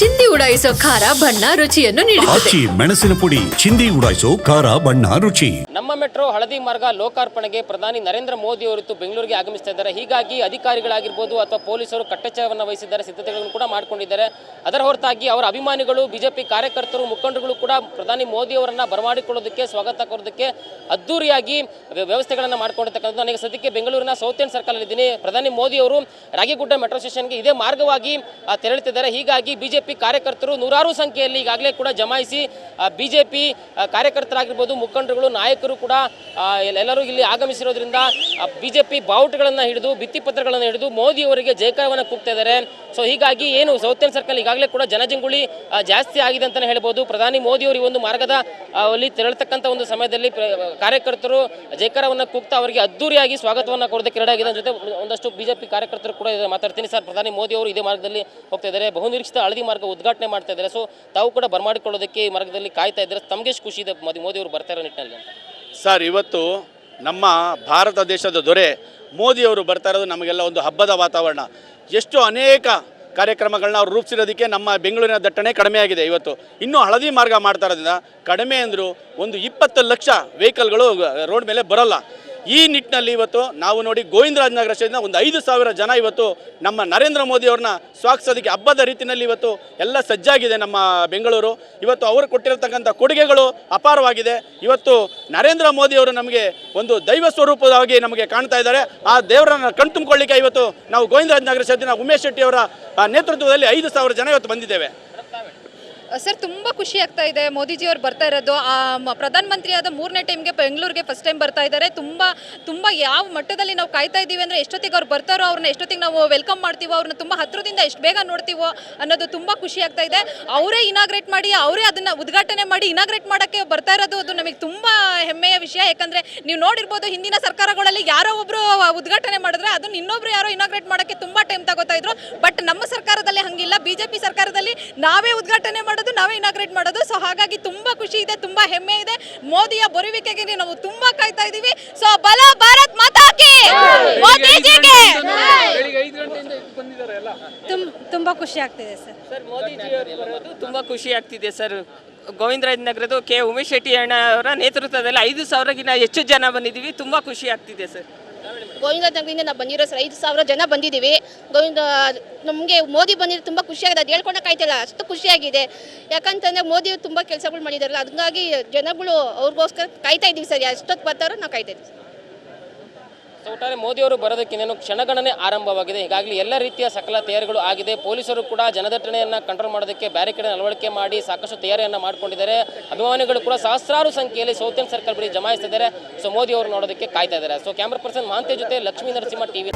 ಚಿಂದಿ ಉಡಾಯಿಸೋ ಖಾರ ಬಣ್ಣ ರುಚಿಯನ್ನು ನೀಡುತ್ತದೆ. ಆಚಿ ಮೆಣಸಿನ ಪುಡಿ ಚಿಂದಿ ಉಡಾಯಿಸೋ ಖಾರ ಬಣ್ಣ ರುಚಿ. ನಮ್ಮ ಮೆಟ್ರೋ ಹಳದಿ ಮಾರ್ಗ ಲೋಕಾರ್ಪಣೆಗೆ ಪ್ರಧಾನಿ ನರೇಂದ್ರ ಮೋದಿ ಅವರಿತ್ತು ಬೆಂಗಳೂರಿಗೆ ಆಗಮಿಸ್ತಾ ಇದ್ದಾರೆ. ಹೀಗಾಗಿ ಅಧಿಕಾರಿಗಳಾಗಿರ್ಬೋದು ಅಥವಾ ಪೊಲೀಸರು ಕಟ್ಟೆಚ್ಚರವನ್ನು ವಹಿಸಿದ್ದಾರೆ ಸಿದ್ಧತೆಗಳನ್ನು ಕೂಡ ಮಾಡಿಕೊಂಡಿದ್ದಾರೆ. ಅದರ ಹೊರತಾಗಿ ಅವರ ಅಭಿಮಾನಿಗಳು ಬಿಜೆಪಿ ಕಾರ್ಯಕರ್ತರು ಮುಖಂಡರುಗಳು ಕೂಡ ಪ್ರಧಾನಿ ಮೋದಿ ಅವರನ್ನ ಬರಮಾಡಿಕೊಳ್ಳೋದಕ್ಕೆ ಸ್ವಾಗತ ಕೋರೋದಕ್ಕೆ ಅದ್ದೂರಿಯಾಗಿ ವ್ಯ- ವ್ಯವಸ್ಥೆಗಳನ್ನು ಮಾಡಿಕೊಂಡಿರ್ತಕ್ಕಂಥದ್ದು. ನನಗೆ ಸದ್ಯಕ್ಕೆ ಬೆಂಗಳೂರಿನ ಸೌತ್ ಎಂಡ್ ಸರ್ಕಲ್ ಇದ್ದೀನಿ ಪ್ರಧಾನಿ ಮೋದಿ ಅವರು ರಾಗಿಗುಡ್ಡ ಮೆಟ್ರೋ ಸ್ಟೇಷನ್ಗೆ ಇದೇ ಮಾರ್ಗವಾಗಿ ಆ, ತೆರಳುತ್ತಿದ್ದಾರೆ ಹೀಗಾಗಿ ಬಿಜೆಪಿ ಕಾರ್ಯಕರ್ತರು ನೂರಾರು ಸಂಖ್ಯೆಯಲ್ಲಿ ಈಗಾಗಲೇ ಕೂಡ ಜಮಾಯಿಸಿ ಬಿಜೆಪಿ ಕಾರ್ಯಕರ್ತರಾಗಿರ್ಬೋದು ಮುಖಂಡರುಗಳು ನಾಯಕರು ಕೂಡ ಎಲ್ಲರೂ ಇಲ್ಲಿ ಆಗಮಿಸಿರೋದ್ರಿಂದ ಬಿಜೆಪಿ ಬಾವುಟಗಳನ್ನು ಹಿಡಿದು ಭಿತ್ತಿಪತ್ರಗಳನ್ನು ಹಿಡಿದು ಮೋದಿ ಅವರಿಗೆ ಜಯಕರವನ್ನು ಕೂಗ್ತಾ ಇದ್ದಾರೆ. ಸೊ ಹೀಗಾಗಿ ಏನು ಸೌತ್ ಎನ್ ಸರ್ಕಲ್ ಈಗಾಗಲೇ ಕೂಡ ಜನಜಂಗುಳಿ ಜಾಸ್ತಿ ಆಗಿದೆ ಅಂತಲೇ ಹೇಳ್ಬೋದು. ಪ್ರಧಾನಿ ಮೋದಿ ಅವರು ಈ ಒಂದು ಮಾರ್ಗದ ಅಲ್ಲಿ ತೆರಳತಕ್ಕಂಥ ಒಂದು ಸಮಯದಲ್ಲಿ ಕಾರ್ಯಕರ್ತರು ಜಯಕರವನ್ನು ಕೂಗ್ತಾ ಅವರಿಗೆ ಅದ್ದೂರಿಯಾಗಿ ಸ್ವಾಗತವನ್ನು ಕೊಡೋದಕ್ಕೆ ಎರಡಾಗಿದೆ ಜೊತೆ ಒಂದಷ್ಟು ಬಿಜೆಪಿ ಕಾರ್ಯಕರ್ತರು ಕೂಡ. ಮಾತಾಡ್ತೀನಿ ಸರ್, ಪ್ರಧಾನಿ ಮೋದಿ ಅವರು ಇದೇ ಮಾರ್ಗದಲ್ಲಿ ಹೋಗ್ತಾ ಇದ್ದಾರೆ. ಬಹುನಿರೀಕ್ಷಿತ ಹಳದಿ ಮಾರ್ಗ ಉದ್ಘಾಟನೆ ಮಾಡ್ತಾ ಇದ್ದಾರೆ. ಸೊ ತಾವು ಕೂಡ ಬರಮಾಡಿಕೊಳ್ಳೋದಕ್ಕೆ ಈ ಮಾರ್ಗದಲ್ಲಿ ಕಾಯ್ತಾ ಇದ್ದಾರೆ. ತಮಗೆಷ್ಟು ಖುಷಿ ಇದೆ ಮೋದಿ ಅವರು ಬರ್ತಾ ಇರೋ ನಿಟ್ಟಿನಲ್ಲಿ ಸರ್, ಇವತ್ತು ನಮ್ಮ ಭಾರತ ದೇಶದ ದೊರೆ ಮೋದಿಯವರು ಬರ್ತಾ ಇರೋದು ನಮಗೆಲ್ಲ ಒಂದು ಹಬ್ಬದ ವಾತಾವರಣ. ಎಷ್ಟು ಅನೇಕ ಕಾರ್ಯಕ್ರಮಗಳನ್ನ ಅವ್ರು ರೂಪಿಸಿರೋದಕ್ಕೆ ನಮ್ಮ ಬೆಂಗಳೂರಿನ ದಟ್ಟಣೆ ಕಡಿಮೆ ಆಗಿದೆ ಇವತ್ತು. ಇನ್ನೂ ಹಳದಿ ಮಾರ್ಗ ಮಾಡ್ತಾ ಇರೋದ್ರಿಂದ ಕಡಿಮೆ ಅಂದರೂ ಒಂದು ಇಪ್ಪತ್ತು ಲಕ್ಷ ವೆಹಿಕಲ್ಗಳು ರೋಡ್ ಮೇಲೆ ಬರೋಲ್ಲ. ಈ ನಿಟ್ಟಿನಲ್ಲಿ ಇವತ್ತು ನಾವು ನೋಡಿ ಗೋವಿಂದರಾಜನಗರ ಕ್ಷೇತ್ರದಿಂದ ಒಂದು ಐದು ಸಾವಿರ ಜನ ಇವತ್ತು ನಮ್ಮ ನರೇಂದ್ರ ಮೋದಿ ಅವ್ರನ್ನ ಸ್ವಾಗತಿಸೋದಕ್ಕೆ ಹಬ್ಬದ ರೀತಿಯಲ್ಲಿ ಇವತ್ತು ಎಲ್ಲ ಸಜ್ಜಾಗಿದೆ ನಮ್ಮ ಬೆಂಗಳೂರು. ಇವತ್ತು ಅವರು ಕೊಟ್ಟಿರತಕ್ಕಂಥ ಕೊಡುಗೆಗಳು ಅಪಾರವಾಗಿದೆ. ಇವತ್ತು ನರೇಂದ್ರ ಮೋದಿ ಅವರು ನಮಗೆ ಒಂದು ದೈವ ಸ್ವರೂಪವಾಗಿ ನಮಗೆ ಕಾಣ್ತಾ ಇದ್ದಾರೆ. ಆ ದೇವರನ್ನ ಕಣ್ತುಂಬಿಕೊಳ್ಳಿಕ್ಕೆ ಇವತ್ತು ನಾವು ಗೋವಿಂದರಾಜನಗರ ಕ್ಷೇತ್ರದಿಂದ ಉಮೇಶ್ ಶೆಟ್ಟಿ ಅವರ ನೇತೃತ್ವದಲ್ಲಿ ಐದು ಸಾವಿರ ಜನ ಇವತ್ತು ಬಂದಿದ್ದೇವೆ. ಸರ್, ತುಂಬ ಖುಷಿ ಆಗ್ತಾ ಇದೆ. ಮೋದಿಜಿ ಅವ್ರು ಬರ್ತಾ ಇರೋದು. ಪ್ರಧಾನಮಂತ್ರಿ ಆದ ಮೂರನೇ ಟೈಮ್ಗೆ ಬೆಂಗಳೂರಿಗೆ ಫಸ್ಟ್ ಟೈಮ್ ಬರ್ತಾ ಇದ್ದಾರೆ. ತುಂಬ ತುಂಬ ಯಾವ ಮಟ್ಟದಲ್ಲಿ ನಾವು ಕಾಯ್ತಾ ಇದ್ದೀವಿ ಅಂದರೆ ಎಷ್ಟೊತ್ತಿಗೆ ಅವ್ರು ಬರ್ತಾರೋ ಅವ್ರನ್ನ ಎಷ್ಟೊತ್ತಿಗೆ ನಾವು ವೆಲ್ಕಮ್ ಮಾಡ್ತೀವೋ, ಅವ್ರನ್ನ ತುಂಬ ಹತ್ರದಿಂದ ಎಷ್ಟು ಬೇಗ ನೋಡ್ತೀವೋ ಅನ್ನೋದು ತುಂಬ ಖುಷಿ ಆಗ್ತಾ ಇದೆ. ಅವರೇ ಇನಾಗ್ರೇಟ್ ಮಾಡಿ, ಅವರೇ ಅದನ್ನು ಉದ್ಘಾಟನೆ ಮಾಡಿ ಇನಾಗ್ರೇಟ್ ಮಾಡೋಕ್ಕೆ ಬರ್ತಾ ಇರೋದು ಅದು ನಮಗೆ ತುಂಬ ಹೆಮ್ಮೆಯ ವಿಷಯ. ಯಾಕಂದರೆ ನೀವು ನೋಡಿರ್ಬೋದು ಹಿಂದಿನ ಸರ್ಕಾರಗಳಲ್ಲಿ ಯಾರೋ ಒಬ್ಬರು ಉದ್ಘಾಟನೆ ಮಾಡಿದ್ರೆ ಅದನ್ನು ಇನ್ನೊಬ್ರು ಯಾರೋ ಇನಾಗ್ರೇಟ್ ಮಾಡೋಕ್ಕೆ ತುಂಬ ಟೈಮ್ ತಗೋತಾ ಇದ್ರು. ಬಟ್ ನಮ್ಮ ಸರ್ಕಾರದಲ್ಲಿ ಹಂಗಿಲ್ಲ. ಬಿಜೆಪಿ ಸರ್ಕಾರದಲ್ಲಿ ನಾವೇ ಉದ್ಘಾಟನೆ ಮಾಡೋದು ನಾವೇ ಇನಾಗ್ರೇಟ್ ಮಾಡೋದು. ಸೊ ಹಾಗಾಗಿ ತುಂಬಾ ಖುಷಿ ಇದೆ ತುಂಬಾ ಹೆಮ್ಮೆ ಇದೆ. ಮೋದಿಯ ಬರುವಿಕೆಗೆ ನಾವು ತುಂಬಾ ಕಾಯ್ತಾ ಇದೀವಿ ಸೊ ಬಲ ಭಾರತ್ ಮಾತಾ ಕಿ! ಮೋದಿಜಿಗೆ! ತುಂ- ತುಂಬಾ ಖುಷಿ ಆಗ್ತಿದೆ ಸರ್. ಸರ್ ಮೋದಿಜಿ ಅವರು ಬರೋದು ತುಂಬ ಖುಷಿ ಆಗ್ತಿದೆ ಸರ್. ಗೋವಿಂದರಾಜ್ ನಗರದ ಕೆ ಉಮೇಶ್ ಶೆಟ್ಟಿ ಅಣ್ಣ ಅವರ ನೇತೃತ್ವದಲ್ಲಿ ಐದು ಸಾವಿರಕ್ಕಿಂತ ಹೆಚ್ಚು ಜನ ಬಂದಿದ್ದೀವಿ. ತುಂಬಾ ಖುಷಿ ಆಗ್ತಿದೆ ಸರ್. ಗೋವಿಂದನಗರದಿಂದ ನಾವು ಬಂದಿರೋ ಸರ್ ಐದು ಸಾವಿರ ಜನ ಬಂದಿದ್ದೀವಿ. ಗೋವಿಂದ, ನಮಗೆ ಮೋದಿ ಬಂದಿದ್ದು ತುಂಬ ಖುಷಿಯಾಗಿದೆ ಅದು ಹೇಳ್ಕೊಂಡಕ್ಕೆ ಆಯ್ತಲ್ಲ. ಅಷ್ಟು ಖುಷಿಯಾಗಿದೆ ಯಾಕಂತಂದರೆ ಮೋದಿ ತುಂಬ ಕೆಲಸಗಳು ಮಾಡಿದಾರಲ್ಲ ಅದಕ್ಕಾಗಿ ಜನಗಳು ಅವ್ರಿಗೋಸ್ಕರ ಕಾಯ್ತಾ ಇದ್ದೀವಿ ಸರ್. ಎಷ್ಟೊತ್ತು ಬರ್ತಾರೋ ನಾವು ಕಾಯ್ತಾ ಇದ್ದೀವಿ ಸೊ ಒಟ್ಟಾರೆ ಮೋದಿ ಅವರು ಬರೋದಕ್ಕೆ ಇನ್ನೇನು ಕ್ಷಣಗಣನೆ ಆರಂಭವಾಗಿದೆ. ಹೀಗಾಗಿ ಎಲ್ಲ ರೀತಿಯ ಸಕಲ ತಯಾರಿಗಳು ಆಗಿದೆ. ಪೊಲೀಸರು ಕೂಡ ಜನದಟ್ಟಣೆಯನ್ನು ಕಂಟ್ರೋಲ್ ಮಾಡೋದಕ್ಕೆ ಬ್ಯಾರಿಕೇಡ್ ಅಳವಡಿಕೆ ಮಾಡಿ ಸಾಕಷ್ಟು ತಯಾರಿಯನ್ನು ಮಾಡ್ಕೊಂಡಿದ್ದಾರೆ. ಅಭಿಮಾನಿಗಳು ಕೂಡ ಸಹಸ್ರಾರು ಸಂಖ್ಯೆಯಲ್ಲಿ ಸೌತ್ ಎಂಡ್ ಸರ್ಕಲ್ ಬಳಿ ಜಮಾಯಿಸ್ತಿದ್ದಾರೆ. ಸೊ ಮೋದಿ ಅವರು ನೋಡೋದಕ್ಕೆ ಕಾಯ್ತಾ ಇದ್ದಾರೆ. ಸೊ, ಕ್ಯಾಮ್ರಾ ಪರ್ಸನ್ ಮಾಂತೆ ಜೊತೆ ಲಕ್ಷ್ಮೀ ನರಸಿಂಹ ಟಿವಿ.